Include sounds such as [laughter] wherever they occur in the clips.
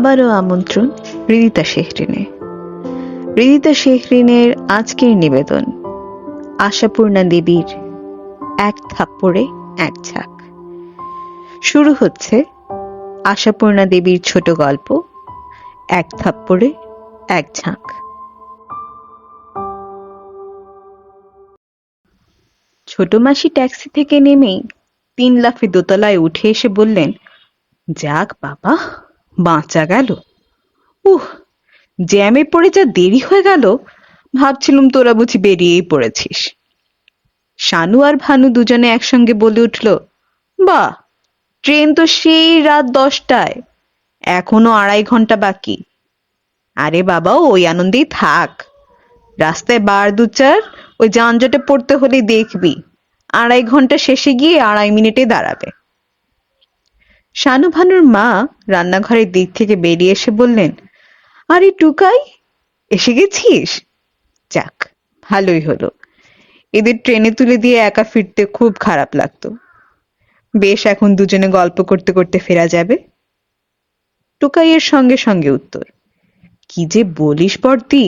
আবারও আমন্ত্রণ রিদিতা শেহরিনে রিদিতা শেহরিনের আজকের নিবেদন, আশাপূর্ণা দেবীর এক থাপ্পড়ে এক ঝাঁক। শুরু হচ্ছে আশাপূর্ণা দেবীর ছোট গল্প, এক থাপ্পড়ে এক ঝাঁক। ছোট মাসি ট্যাক্সি থেকে নেমেই তিন লাফে দোতলায় উঠে এসে বললেন, যাক বাবা বাঁচা গেল। উহ, জ্যামে পড়ে যা দেরি হয়ে গেল, ভাবছিলুম তোরা বুঝি বেরিয়েই পড়েছিস। শানু আর ভানু দুজনে একসঙ্গে বলে উঠল, বাহ, ট্রেন তো সেই রাত দশটায়, এখনও আড়াই ঘণ্টা বাকি। আরে বাবা, ওই আনন্দেই থাক। রাস্তায় বার দু চার ওই যানজটে পড়তে হলে দেখবি। আড়াই ঘণ্টা শেষে গিয়ে আড়াই মিনিটে দাঁড়াবে। শানু ভানুর মা রান্নাঘরের দিক থেকে বেরিয়ে এসে বললেন, আরে টুকাই, এসে গেছিস? যাক, ভালোই হলো। এদের ট্রেনে তুলে দিয়ে একা ফিরতে খুব খারাপ লাগতো। বেশ, এখন দুজনে গল্প করতে করতে ফেরা যাবে। টুকাইয়ের সঙ্গে সঙ্গে উত্তর, কি যে বলিস বর্দি,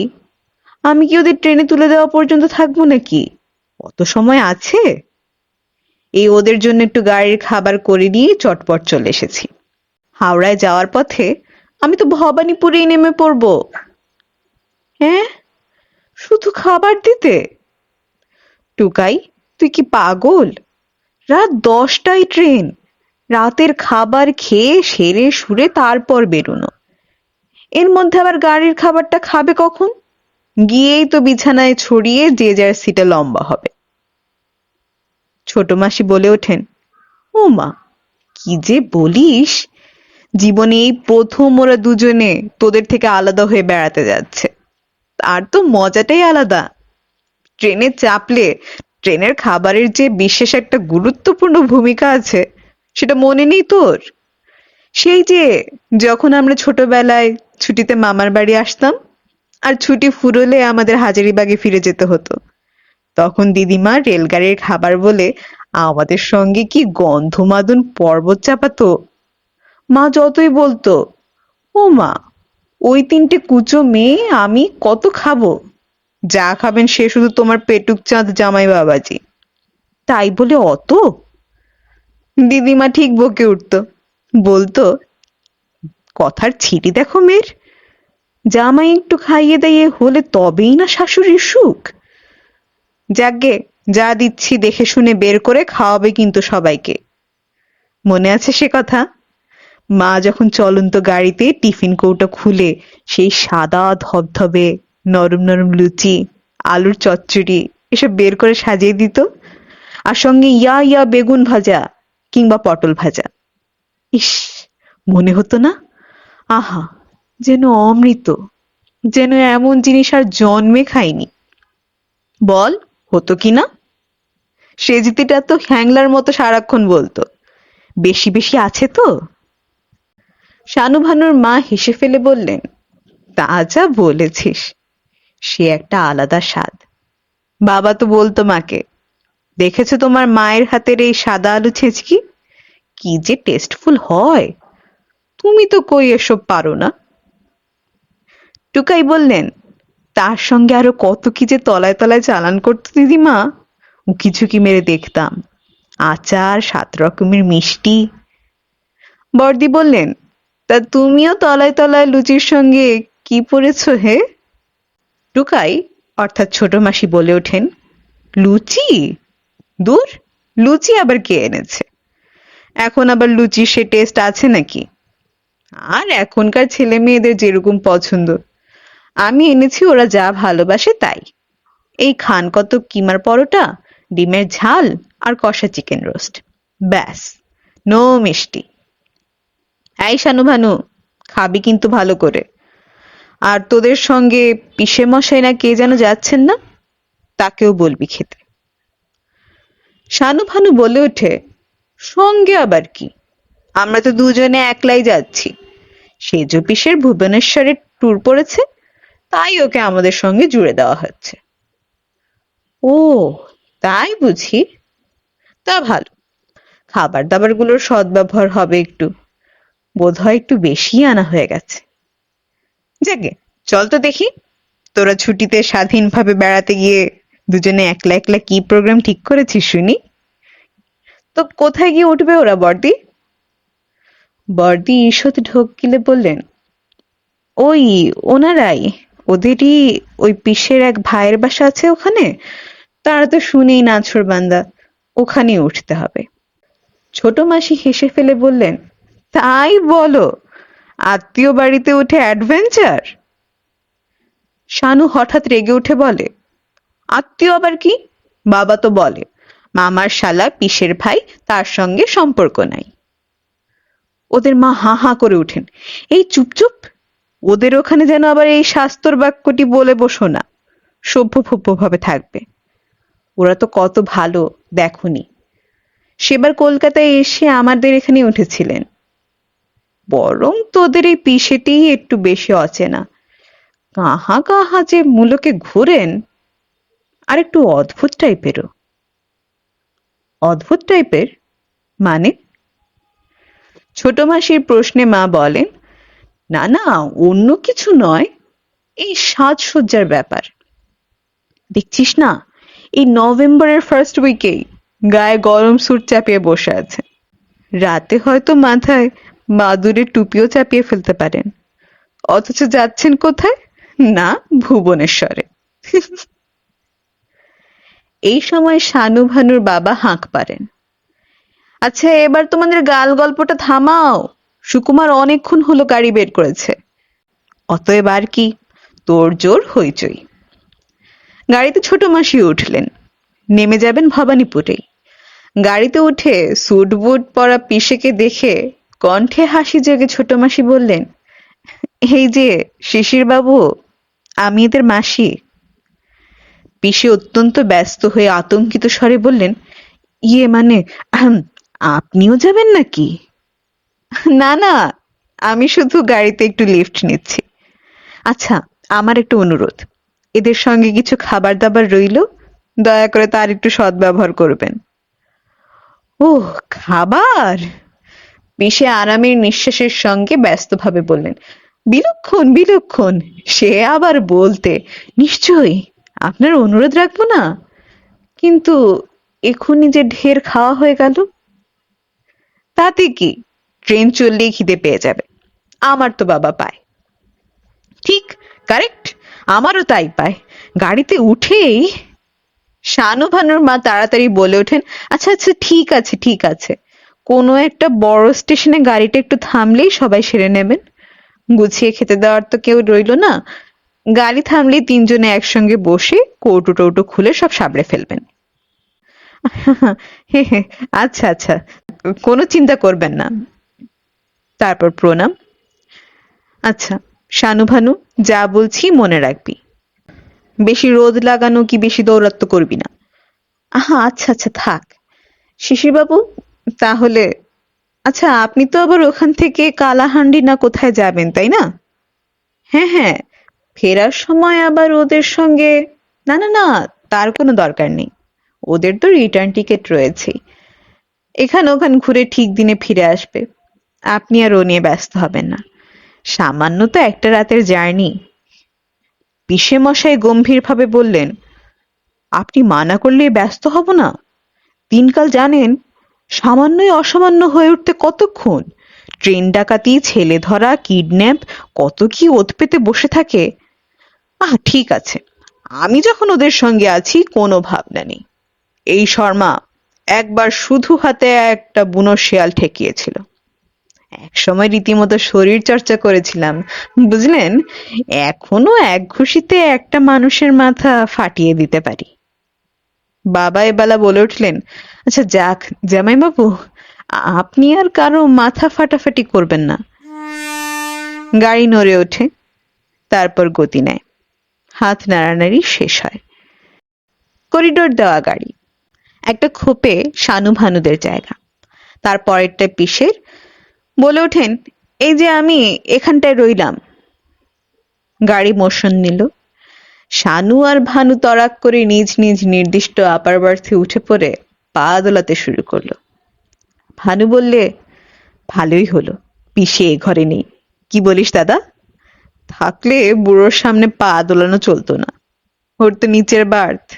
আমি কি ওদের ট্রেনে তুলে দেওয়া পর্যন্ত থাকব নাকি? কত সময় আছে? এই ওদের জন্য একটু গাড়ির খাবার করে নিয়ে চটপট চলে এসেছি। হাওড়ায় যাওয়ার পথে আমি তো ভবানীপুরেই নেমে পড়ব। হ্যাঁ? শুধু খাবার দিতে? টুকাই, তুই কি পাগল? রাত দশটায় ট্রেন। রাতের খাবার খেয়ে, সেরে, সুরে তারপর বেরোনো। এর মধ্যে আবার গাড়ির খাবারটা খাবে কখন? গিয়েই তো বিছানায় ছড়িয়ে যে যার সিটে লম্বা হবে। ছোট মাসি বলে ওঠেন। ও মা, কি যে বলিস? জীবনে এই প্রথম ওরা দুজনে তোদের থেকে আলাদা হয়ে বেড়াতে যাচ্ছে। আর তো মজাটাই আলাদা। ট্রেনে চাপলে ট্রেনের খাবারের যে বিশেষ একটা গুরুত্বপূর্ণ ভূমিকা আছে, সেটা মনে নেই তোর? সেই যে যখন আমরা ছোটবেলায় ছুটিতে মামার বাড়ি আসতাম, আর ছুটি ফুরলে আমাদের হাজারিবাগে ফিরে যেতে হতো। তখন দিদিমা রেলগাড়ির খাবার বলে, আমাদের সঙ্গে কি গন্ধমাদন পর্বত চাপাতো? মা যতই বলতো, ও মা, ওই তিনটে কুচো মেয়ে আমি কত খাব? যা খাবেন সে শুধু তোমার পেটুক চাঁদ জামাই বাবাজি। তাই বলে অত? দিদিমা ঠিক বকে উঠতো, বলতো, কথার ছিটি দেখো মেয়ের, জামাই একটু খাইয়ে দাইয়ে হলে তবেই না শাশুড়ির সুখ। যাকগে যা দিচ্ছি দেখে শুনে বের করে খাওয়াবে কিন্তু সবাইকে। মনে আছে সে কথা? মা যখন চলন্ত গাড়িতে টিফিন কৌটো খুলে, সেই সাদা ধবধবে, নরম নরম লুচি, আলুর চচ্চড়ি এসব বের করে সাজিয়ে দিত। আর সঙ্গে ইয়া ইয়া বেগুন ভাজা কিংবা পটল ভাজা। ইস, মনে হতো না? আহা, যেন অমৃত, যেন এমন জিনিস আর জন্মে খাইনি। বল হতো কি না? সেজিতিটা তো হ্যাংলার মতো সারাক্ষণ বলতো। বেশি বেশি আছে তো? শানু ভানুর মা হেসে ফেলে বললেন, তা যা বলেছিস, সে একটা আলাদা স্বাদ। বাবা তো বলতো মাকে, দেখেছ তোমার মায়ের হাতের এই সাদা আলু ছেঁচকি? কি যে টেস্টফুল হয়! তুমি তো কই এসব পারো না? টুকাই বললেন তার সঙ্গে আরও কত কি যে তলায় তলায় চালান করতো দিদিমা? উকি ঝুঁকি মেরে দেখতাম। আচার, সাত রকমের মিষ্টি। বর্দি বললেন, তা তুমিও তলায় তলায় লুচির সঙ্গে কি পড়েছ হে? টুকাই, অর্থাৎ ছোট মাসি বলে ওঠেন, লুচি? দূর, লুচি আবার কে এনেছে? এখন আবার লুচির সে টেস্ট আছে নাকি? আর এখনকার ছেলে মেয়েদের যেরকম পছন্দ আমি এনেছি, ওরা যা ভালোবাসে তাই। এই খান কত কিমার পরোটা, ডিমের ঝাল আর কষা চিকেন রোস্ট ব্যাস নো মিষ্টি। এই শানু ভানু খাবি কিন্তু ভালো করে। আর তোদের সঙ্গে পিসে মশাই না কে যেন যাচ্ছেন না, তাকেও বলবি খেতে। শানু ভানু বলে ওঠে, সঙ্গে আবার কি? আমরা তো দুজনে একলাই যাচ্ছি। সেজ পিসের ভুবনেশ্বরের ট্যুর পড়েছে তাই ওকে আমাদের সঙ্গে জুড়ে দেওয়া হচ্ছে। ও, তাই বুঝি? তা ভালো। খাবার দাবারগুলোর সদ্ব্যবহার হবে একটু। বোধহয় একটু বেশি আনা হয়ে গেছে। যাকে, চল তো দেখি। তোরা ছুটিতে স্বাধীনভাবে বেড়াতে গিয়ে দুজনে একলা একলা কি প্রোগ্রাম ঠিক করেছিস, শুনি? তো কোথায় গিয়ে উঠবে ওরা, বর্দি? বর্দি ঈষৎ ঢোক গিলে বললেন, ওই, ওনারাই। ওদেরই ওই পিসের এক ভাইয়ের বাসা আছে ওখানে? তারা তো শুনেই নাছর বান্দা, ওখানেই উঠতে হবে। ছোট মাসি হেসে ফেলে বললেন, তাই বলো, আত্মীয় বাড়িতে উঠে অ্যাডভেঞ্চার? শানু হঠাৎ রেগে উঠে বলে, আত্মীয় আবার কি? বাবা তো বলে, মামার শালা পিসের ভাই তার সঙ্গে সম্পর্ক নাই। ওদের মা হাঁ হাঁ করে উঠেন, এই চুপ চুপ ওদের ওখানে যেন আবার এই শাস্তর বাক্যটি বলে বসো না। সভ্য ভব্য ভাবে থাকবে। ওরা তো কত ভালো, দেখনি। সেবার কলকাতায় এসে আমাদের এখানে উঠেছিলেন। বরং তোদের এই পিসেটিই একটু বেশি অচেনা। কাহা কাহা যে মূলকে ঘুরেন, আর একটু অদ্ভুত টাইপেরও। অদ্ভুত টাইপের? মানে? ছোট মাসির প্রশ্নে মা বলেন না না, অন্য কিছু নয়। এই সাজসজ্জার ব্যাপার। দেখছিস না? এই নভেম্বরের ফার্স্ট উইকেই গায়ে গরম স্যুট চাপিয়ে বসে আছে। রাতে হয়তো মাথায় বাদুরের টুপিও চাপিয়ে ফেলতে পারেন। অথচ যাচ্ছেন কোথায়? না, ভুবনেশ্বরে। [laughs] এই সময় শানু ভানুর বাবা হাঁক পারেন। আচ্ছা এবার তোমাদের গাল গল্পটা থামাও। সুকুমার অনেকক্ষণ হলো গাড়ি বের করেছে। অতএব আর কি, তোর জোর হইচই। গাড়িতে ছোট মাসি উঠলেন। নেমে যাবেন ভবানীপুরে। গাড়িতে উঠে স্যুট বুট পরা পিসেকে দেখে কণ্ঠে হাসি জেগে ছোট মাসি বললেন, এই যে শিশির বাবু আমি এদের মাসি। পিসে অত্যন্ত ব্যস্ত হয়ে আতঙ্কিত স্বরে বললেন ইয়ে মানে আপনিও যাবেন নাকি? না না, আমি শুধু গাড়িতে একটু লিফট নিচ্ছি। আচ্ছা আমার একটু অনুরোধ। এদের সঙ্গে কিছু খাবার দাবার রইল, দয়া করে তার একটু সদ্ব্যবহার করবেন। ও খাবার? পিসে আরামের নিঃশ্বাসের সঙ্গে ব্যস্তভাবে বললেন, বিলক্ষণ বিলক্ষণ, সে আবার বলতে, নিশ্চয়ই, আপনার অনুরোধ রাখব না? কিন্তু এখনই যে ঢের খাওয়া হয়ে গেল, তাতে কি? ট্রেন চললেই খিদে পেয়ে যাবে। আমার তো বাবা পায়। ঠিক, কারেক্ট, আমারও তাই পায়। গাড়িতে উঠেই শানু ভানুর মা তাড়াতাড়ি বলে ওঠেন আচ্ছা আচ্ছা ঠিক আছে ঠিক আছে। কোনো একটা বড় স্টেশনে গাড়িটা একটু থামলেই সবাই সেরে নেবেন। গুছিয়ে খেতে দেওয়ার তো কেউ রইল না। গাড়ি থামলেই তিনজনে একসঙ্গে বসে কৌটো টৌটো খুলে সব সাবড়ে ফেলবেন। [laughs] আচ্ছা আচ্ছা কোনো চিন্তা করবেন না। তারপর প্রণাম। আচ্ছা শানু ভানু, যা বলছি মনে রাখবি। বেশি রোদ লাগানো কি বেশি দৌরাত্ম করবি না? আহা আচ্ছা আচ্ছা থাক। শিশিরবাবু, তাহলে আচ্ছা আপনি তো আবার ওখান থেকে কালাহান্ডি না কোথায় যাবেন, তাই না? হ্যাঁ হ্যাঁ ফেরার সময় আবার ওদের সঙ্গে, না না না, তার কোনো দরকার নেই। ওদের তো রিটার্ন টিকিট রয়েছেই এখান ওখান ঘুরে ঠিক দিনে ফিরে আসবে। আপনি আর ও নিয়ে ব্যস্ত হবেন না। সামান্য তো একটা রাতের জার্নি। পিসে মশাই গম্ভীরভাবে বললেন, আপনি মানা করলে ব্যস্ত হব না? দিনকাল জানেন, সামান্যই অসামান্য হয়ে উঠতে কতক্ষণ? ট্রেন ডাকাতি, ছেলে ধরা, কিডন্যাপ, কত কি ওত পেতে বসে থাকে। আহ, ঠিক আছে, আমি যখন ওদের সঙ্গে আছি, কোনো ভাবনা নেই। এই শর্মা, একবার শুধু হাতে একটা বুনো শেয়াল ঠেকিয়েছিল। এক সময় রীতিমতো শরীর চর্চা করেছিলাম, বুঝলেন? এখনও এক ঘুষিতে একটা মানুষের মাথা ফাটিয়ে দিতে পারি। বাবা এবেলা বলে উঠলেন আচ্ছা যাক জামাইবাবু, আপনি আর কারও মাথা ফাটাফাটি করবেন না। গাড়ি নড়ে ওঠে, তারপর গতি নেয়, হাত নাড়ানাড়ি শেষ হয়। করিডোর দেওয়া গাড়ি, একটা খোপে শানু ভানুদের জায়গা, তার পরেরটা পিসের বলে ওঠেন, এই যে আমি এখানটায় রইলাম। গাড়ি মোশন নিল। শানু আর ভানু তরাক করে নিজ নিজ নির্দিষ্ট আপার বার্থে উঠে পড়ে পা দোলাতে শুরু করল। ভানু বললে, ভালোই হলো, পিসে এ ঘরে নেই। কি বলিস দাদা? থাকলে বুড়োর সামনে পা দোলানো চলতো না। ওর তো নিচের বার্থ।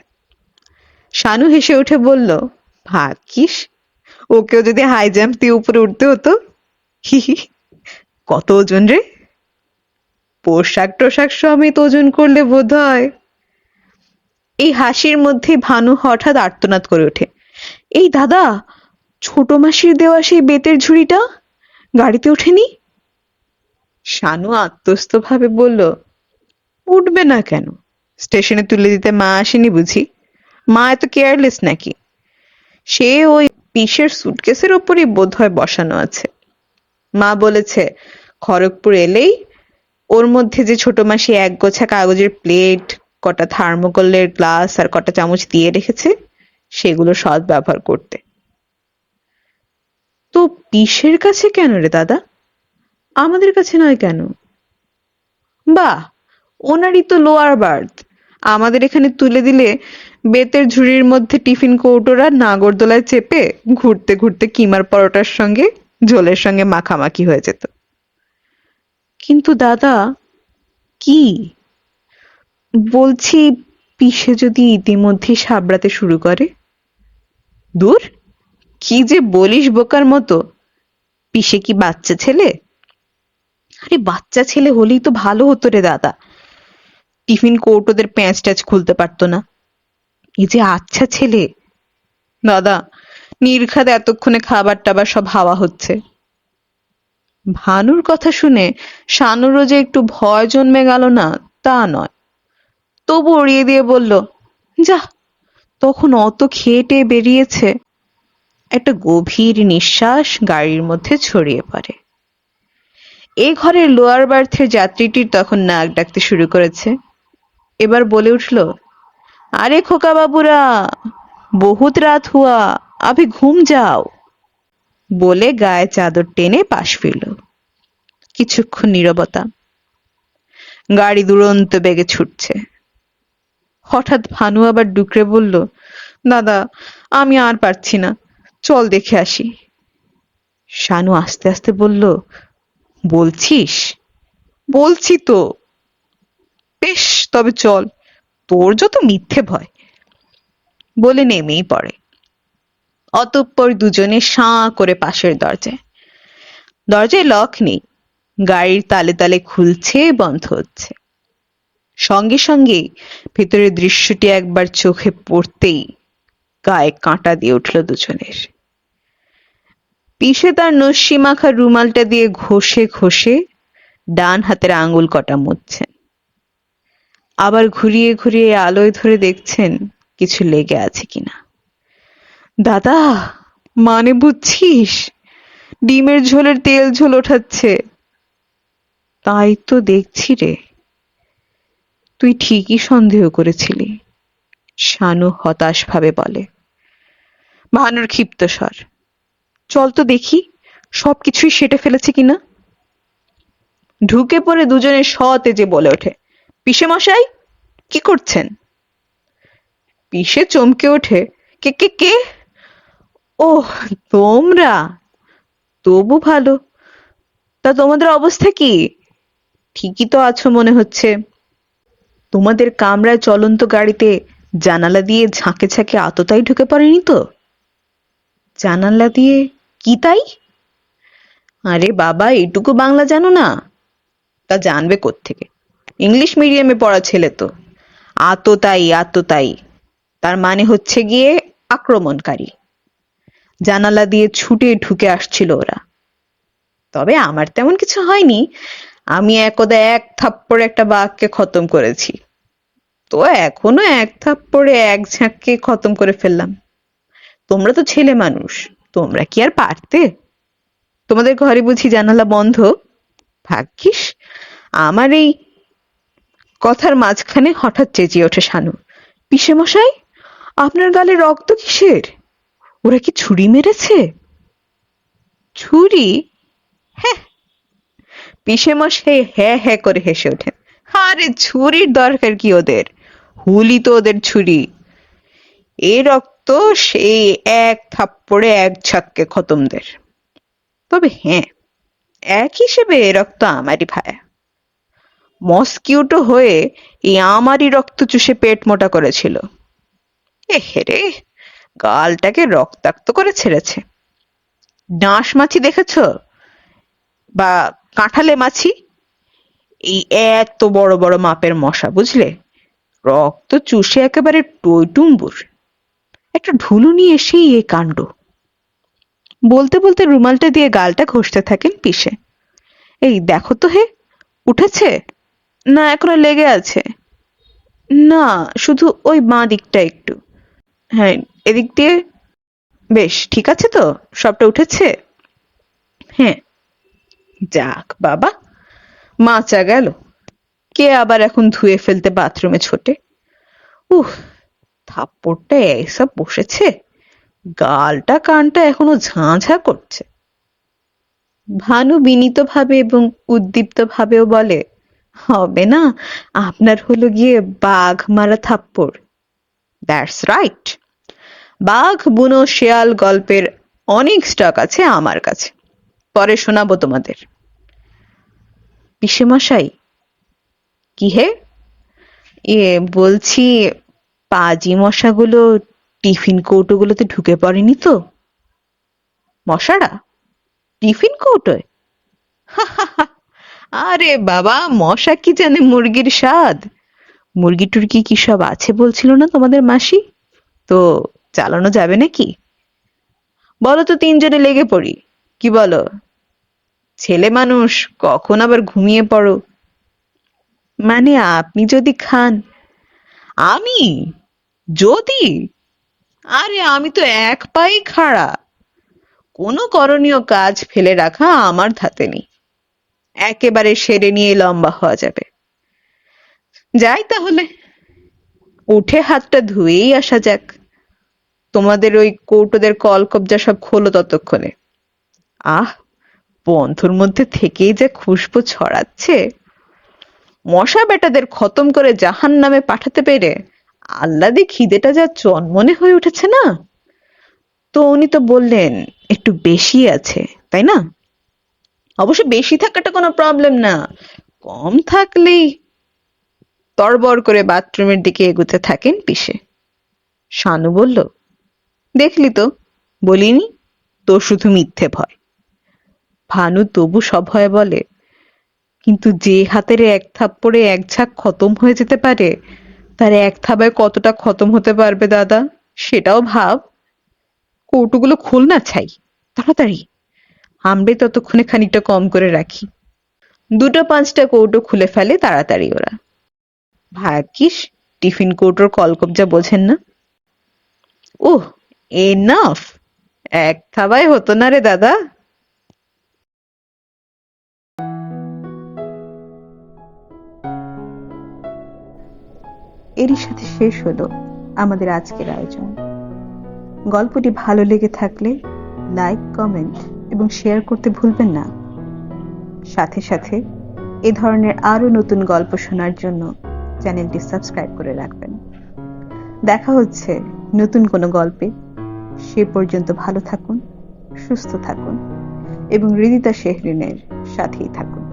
শানু হেসে উঠে বলল, ভাগ্যিস, ওকেও যদি হাই জাম্প দিয়ে উপরে উঠতে হতো [laughs] কত ওজন রে? পোশাক টোশাক সমেত ওজন করলে বোধ হয় এই হাসির মধ্যে ভানু হঠাৎ আর্তনাদ করে ওঠে। এই দাদা, ছোট মাসির দেওয়া সেই বেতের ঝুড়িটা গাড়িতে ওঠেনি? শানু আত্মস্থ ভাবে বলল, উঠবে না কেন? স্টেশনে তুলে দিতে মা আসেনি বুঝি? মা এত কেয়ারলেস নাকি? সে ওই পিসের সুটকেসের ওপরই বোধ হয় বসানো আছে। মা বলেছে, খড়গপুর এলেই ওর মধ্যে যে ছোট মাসি এক গোছা কাগজের প্লেট, কটা থার্মোকলের গ্লাস আর কটা চামচ দিয়ে রেখেছে, সেগুলো সৎ ব্যবহার করতে। তো পিসের কাছে কেন রে দাদা? আমাদের কাছে নয় কেন? বাহ, ওনারই তো লোয়ার বার্থ। আমাদের এখানে তুলে দিলে বেতের ঝুড়ির মধ্যে টিফিন কৌটোরা নাগরদোলায় চেপে ঘুরতে ঘুরতে কিমার পরোটার সঙ্গে ঝোলের সঙ্গে মাখামাখি হয়ে যেত। কিন্তু দাদা কি? বলছি পিসে যদি ইতিমধ্যে সাবড়াতে শুরু করে। দূর কি যে বলিস বোকার মতো। পিসে কি বাচ্চা ছেলে? আরে বাচ্চা ছেলে হলেই তো ভালো হতো রে দাদা। টিফিন কৌটোদের প্যাঁচ ট্যাচ খুলতে পারতো না। এই যে আচ্ছা ছেলে। দাদা নির্ঘাত এতক্ষণে খাবার টাবার সব হাওয়া হচ্ছে। ভানুর কথা শুনে শানুরও যে একটু ভয় জন্মে গেল না, তা নয়। তবু উড়িয়ে দিয়ে বলল, যা, তখন অত খেটে বেরিয়েছে। একটা গভীর নিঃশ্বাস গাড়ির মধ্যে ছড়িয়ে পড়ে। এ ঘরের লোয়ার বার্থের যাত্রীটির তখন নাক ডাকতে শুরু করেছে। এবার বলে উঠল, আরে খোকা বাবুরা বহুত রাত হুয়া। আভি ঘুম যাও। বলে গায়ে চাদর টেনে পাশ ফিরল। কিছুক্ষণ নীরবতা। গাড়ি দুরন্ত বেগে ছুটছে। হঠাৎ ভানু আবার ডুকরে বলল, দাদা, আমি আর পারছি না। চল দেখে আসি। শানু আস্তে আস্তে বলল, বলছিস? বলছি তো। বেশ, তবে চল। তোর যত মিথ্যে ভয়। বলে নেমেই পড়ে। অতঃপর দুজনে সাঁ করে পাশের দরজায়। দরজায় লক নেই। গাড়ির তালে তালে খুলছে, বন্ধ হচ্ছে। সঙ্গে সঙ্গে ভেতরের দৃশ্যটি একবার চোখে পড়তেই গায়ে কাঁটা দিয়ে উঠল দুজনের। পিসে তার নস্যি মাখা রুমালটা দিয়ে ঘষে ঘষে ডান হাতের আঙুল কটা মুছছেন। আবার ঘুরিয়ে ঘুরিয়ে আলোয় ধরে দেখছেন কিছু লেগে আছে কিনা। দাদা মানে বুঝছিস? ডিমের ঝোলের তেল ঝোল ওঠাচ্ছে। তাই তো দেখছি রে। তুই ঠিকই সন্দেহ করেছিলি, শানু হতাশ ভাবে বলে। ভানুর ক্ষিপ্ত স্বর। চল তো দেখি সব কিছুই সেটে ফেলেছে কিনা? ঢুকে পড়ে দুজনে সতেজে বলে ওঠে। পিসে মশাই, কি করছেন? পিসে চমকে ওঠে। কে কে কে? ও তোমরা? তবু ভালো। তা তোমাদের অবস্থা কি? ঠিকই তো আছো মনে হচ্ছে। তোমাদের কামরায় চলন্ত গাড়িতে জানালা দিয়ে ঝাঁকে ঝাঁকে আততাই ঢুকে পড়েনি তো? জানালা দিয়ে কি তাই? আরে বাবা, এটুকু বাংলা জানো না? তা জানবে থেকে ইংলিশ মিডিয়ামে পড়া ছেলে তো। আততাই আততাই তার মানে হচ্ছে গিয়ে আক্রমণকারী। জানালা দিয়ে ছুটে ঢুকে আসছিল ওরা। তবে আমার তেমন কিছু হয়নি। আমি একদা এক থাপ্পড়ে একটা বাঘকে খতম করেছি। তো এখনও এক থাপ্পড়ে এক ঝাঁককে খতম করে ফেললাম। তোমরা তো ছেলে মানুষ, তোমরা কি আর পারতে? তোমাদের ঘরে বুঝি জানালা বন্ধ? ভাগ্যিস, আমার এই কথার মাঝখানে হঠাৎ চেঁচিয়ে ওঠে শানু। পিসে মশাই আপনার গালে রক্ত কিসের? ওরা কি ছুরি মেরেছে? ছুরি? হ্যাঁ। হ্যাঁ হ্যাঁ করে হেসে ওঠেন। আরে ছুরির দরকার কি ওদের? হুলি তো ওদের ছুরি। এ রক্ত সেই এক থাপ্পড়ে এক ঝাক্কে খতমদের। তবে হ্যাঁ এক হিসেবে এ রক্ত আমারই ভায়া। মস্কিউটো হয়ে এই আমারই রক্ত চুষে পেট মোটা করেছিল। এ হেরে গালটাকে রক্তাক্ত করে ছেড়েছে। ডাঁশ মাছি দেখেছ? বা কাঁঠালে মাছি? এই এত বড় বড় মাপের মশা, বুঝলে? রক্ত চুষে একেবারে টইটুম্বুর। একটা ঢুলু নিয়ে এসেই এই কাণ্ড। বলতে বলতে রুমালটা দিয়ে গালটা ঘষতে থাকেন পিষে এই দেখো তো হে, উঠেছে? না, এখনও লেগে আছে। না, শুধু ওই বাঁ দিকটা একটু। হ্যাঁ এদিক দিয়ে বেশ, ঠিক আছে তো? সবটা উঠেছে? হ্যাঁ। যাক, বাবা, মাচা গেল। কে আবার এখন ধুয়ে ফেলতে বাথরুমে ছোটে? উহ, থাপ্পড়টা এইসব বসেছে। গালটা কানটা এখনও ঝাঁঝা করছে। ভানু বিনীতভাবে এবং উদ্দীপ্ত ভাবেও বলে, হবে না, আপনার হলো গিয়ে বাঘ মারা থাপ্পড়। দ্যাটস রাইট বাঘ, বুনো শেয়াল গল্পের অনেক স্টক আছে আমার কাছে। পরে শোনাবো তোমাদের। পিসেমশাই, কি হে? এ, বলছি, পাজি মশাগুলো টিফিন কৌটোগুলোতে ঢুকে পড়েনি তো? মশারা, টিফিন কৌটোয়? [laughs] আরে বাবা, মশা কি জানে মুরগির স্বাদ? মুরগি টুরগি কি সব আছে বলছিল না তোমাদের মাসি? তো চালানো যাবে নাকি? বলো তো তিনজনে লেগে পড়ি। কি বলো? ছেলে মানুষ, কখন আবার ঘুমিয়ে পড়ো? মানে আপনি যদি খান। আমি? যদি? আরে আমি তো এক পায়ে খাড়া। কোনো করণীয় কাজ ফেলে রাখা আমার ধাতে নেই। একেবারে সেরে নিয়ে লম্বা হওয়া যাবে। যাই তাহলে। উঠে হাতটা ধুয়েই আসা যাক। তোমাদের ওই কৌটোদের কল কবজা সব খোলো ততক্ষণে। আহ, বন্ধুর মধ্যে থেকেই যে খুশবু ছড়াচ্ছে। মশা বেটাদের খতম করে জাহান নামে পাঠাতে পেরে আল্লাদি খিদেটা যা চনমনে হয়ে উঠেছে না? তো উনি তো বললেন, একটু বেশি আছে, তাই না? অবশ্য বেশি থাকাটা কোনো প্রবলেম না, কম থাকলেই তড়বড় করে বাথরুমের দিকে এগুতে থাকেন পিসে। শানু বলল দেখলি তো? বলিনি, তোর শুধু মিথ্যে ভয়। ভানু তবু সব সভয়ে বলে, কিন্তু যে হাতের এক থাপ্পড়ে এক ঝাঁক খতম হয়ে যেতে পারে, তার এক থাবায় কতটা খতম হতে পারবে দাদা, সেটাও ভাব। কৌটোগুলো খোল না ছাই, তাড়াতাড়ি। আমরে ততক্ষণে খানিকটা কম করে রাখি। দুটো পাঁচটা কৌটো খুলে ফেলে তাড়াতাড়ি ওরা। ভাগ্যিস, টিফিন কৌটোর কলকবজা বোঝেন না। ওহ এনাফ এক থাবায় হতো না রে দাদা। এরই সাথে শেষ হলো আমাদের আজকের আয়োজন। গল্পটি ভালো লেগে থাকলে লাইক, কমেন্ট এবং শেয়ার করতে ভুলবেন না। সাথে সাথে এ ধরনের আরও নতুন গল্প শোনার জন্য চ্যানেলটি সাবস্ক্রাইব করে রাখবেন। দেখা হচ্ছে নতুন কোনো গল্পে। সে পর্যন্ত ভালো থাকুন সুস্থ থাকুন এবং হৃদিতা শেহরিনের সাথেই থাকুন।